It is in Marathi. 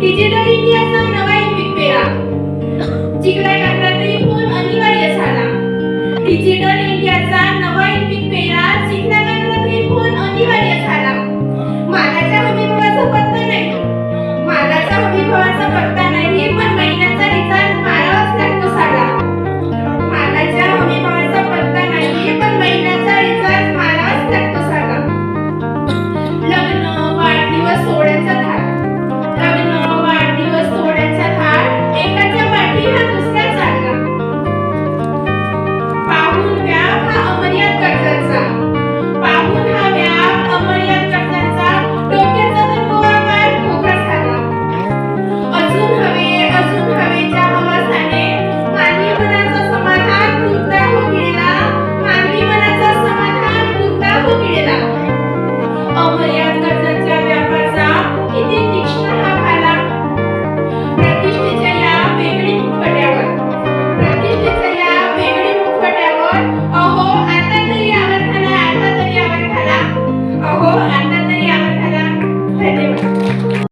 डिजिटल इंडियाचा नवा एक पेरा जिकडे टाकला तरी फोन अनिवार्य झाला. Digital Amén.